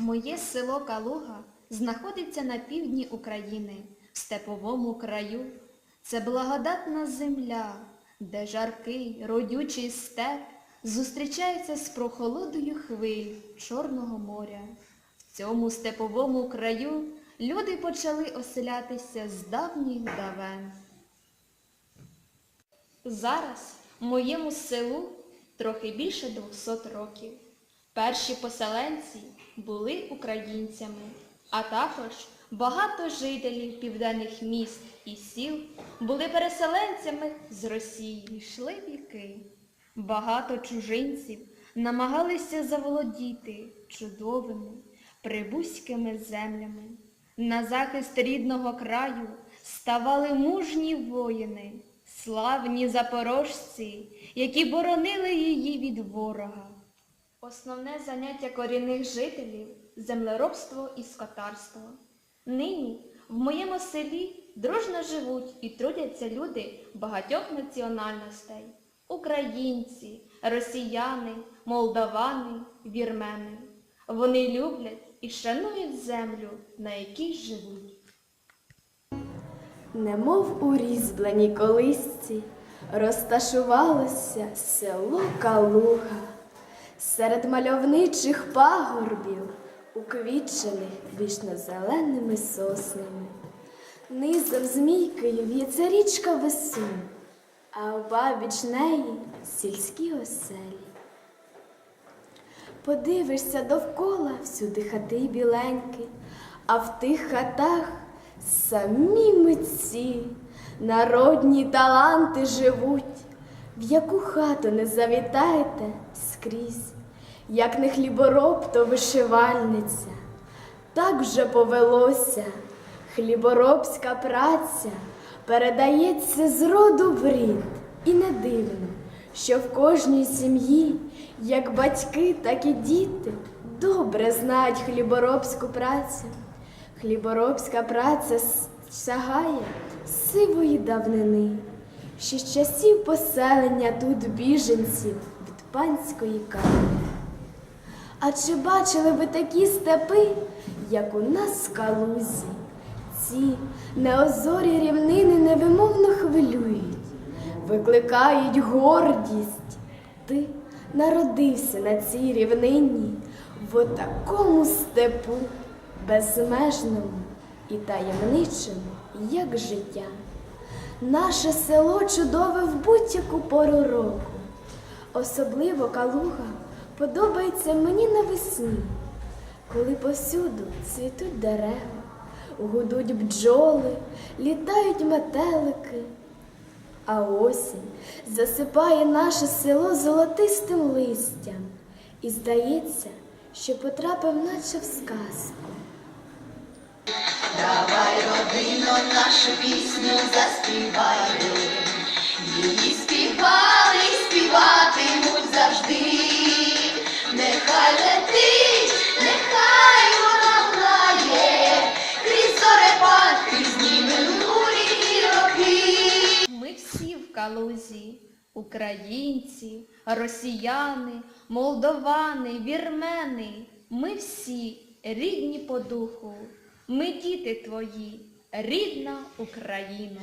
Моє село Калуга знаходиться на півдні України, в степовому краю. Це благодатна земля, де жаркий, родючий степ зустрічається з прохолодою хвиль Чорного моря. В цьому степовому краю люди почали оселятися з давніх давен. Зараз моєму селу трохи більше 200 років. Перші поселенці були українцями, а також багато жителів південних міст і сіл були переселенцями з Росії. Йшли віки. Багато чужинців намагалися заволодіти чудовими, прибузькими землями. На захист рідного краю ставали мужні воїни, славні запорожці, які боронили її від ворога. Основне заняття корінних жителів землеробство і скотарство. Нині в моєму селі дружно живуть і трудяться люди багатьох національностей українці, росіяни, молдавани, вірмени. Вони люблять і шанують землю, на якій живуть. Немов у різьбленій колисці розташувалося село Калуга серед мальовничих пагорбів, уквітчених вічно-зеленими соснами. Низом змійкою в'ється річка Весун, а обабіч неї сільські оселі. Подивишся довкола всюди хати біленькі, а в тих хатах самі митці, народні таланти живуть, в яку хату не завітаєте скрізь, як не хлібороб, то вишивальниця. Так вже повелося, хліборобська праця передається з роду в рід, і не дивно, що в кожній сім'ї, як батьки, так і діти, добре знають хліборобську працю. Хліборобська праця сягає сивої давнини, ще з часів поселення тут біженців від панської ками. А чи бачили ви такі степи, як у нас в калузі? Ці неозорі рівнини невимовно хвилюють, викликають гордість. Ти народився на цій рівнині в такому степу, безмежному і таємничому, як життя. Наше село чудове в будь-яку пору року. Особливо калуга подобається мені навесні, коли повсюду цвітуть дерева, гудуть бджоли, літають метелики. А осінь засипає наше село золотистим листям, і здається, що потрапив наче в сказку. Давай, родино, нашу пісню заспівай. Калузі, українці, росіяни, молдовани, вірмени. Ми всі рідні по духу. Ми діти твої, рідна Україно.